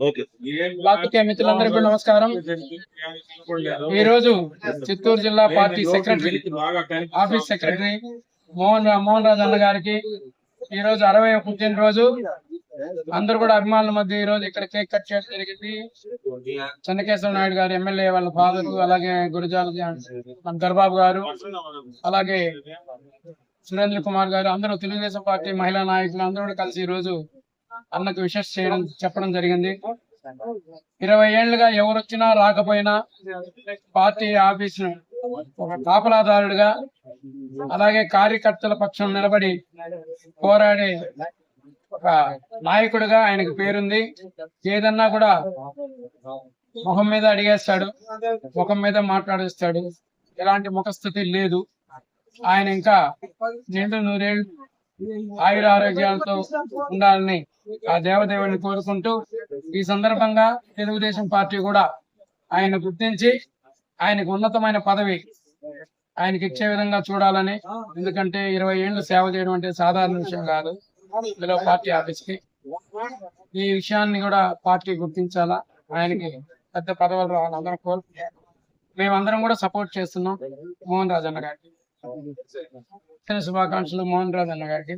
పాత్రికేయ మిత్రులందరికీ నమస్కారం. ఈ రోజు చిత్తూరు జిల్లా party secretary office secretary Mohan Mohan Raj అన్న గారికి ఈ రోజు అరవై పుట్టినరోజు అందరూ కూడా అభిమానుల మధ్య ఈ రోజు ఇక్కడ కేక్ కట్ చేయడం జరిగింది. చెన్నకేశ్వర నాయుడు గారు ఎమ్మెల్యే వాళ్ళ ఫాదర్ అలాగే గురజాల మన దర్బాబు గారు అలాగే సురేంద్ర కుమార్ గారు అందరూ తెలుగుదేశం పార్టీ మహిళా నాయకులు అందరూ కూడా కలిసి ఈ రోజు అన్నకు విషెస్ చేయడం చెప్పడం జరిగింది. ఇరవై ఏళ్ళుగా ఎవరు వచ్చినా రాకపోయినా పార్టీ ఆఫీస్ ఒక కాపలాదారుడిగా అలాగే కార్యకర్తల పక్షం నిలబడి పోరాడే ఒక నాయకుడిగా ఆయనకు పేరుంది. ఏదన్నా కూడా ముఖం మీద అడిగేస్తాడు ముఖం మీద మాట్లాడేస్తాడు. ఎలాంటి ముఖస్థితి లేదు. ఆయన ఇంకా నిండు నూరేళ్ళు ఆయుర ఆరోగ్యాలతో ఉండాలని ఆ దేవదేవుని కోరుకుంటూ ఈ సందర్భంగా తెలుగుదేశం పార్టీ కూడా ఆయన గుర్తించి ఆయనకు ఉన్నతమైన పదవి ఆయనకి ఇచ్చే విధంగా చూడాలని ఎందుకంటే ఇరవై ఏళ్ళు సేవ చేయడం అంటే సాధారణ విషయం కాదు. ఇందులో పార్టీ ఆఫీస్కి ఈ విషయాన్ని కూడా పార్టీ గుర్తించాలా? ఆయనకి పెద్ద పదవులు రావాలి అందరం కోరుకుంటున్నాం. మేమందరం కూడా సపోర్ట్ చేస్తున్నాం. మోహన్ రాజ్ గారికి. శుభాకాంక్షలు మోహన్ రాజ్ అన్న గారికి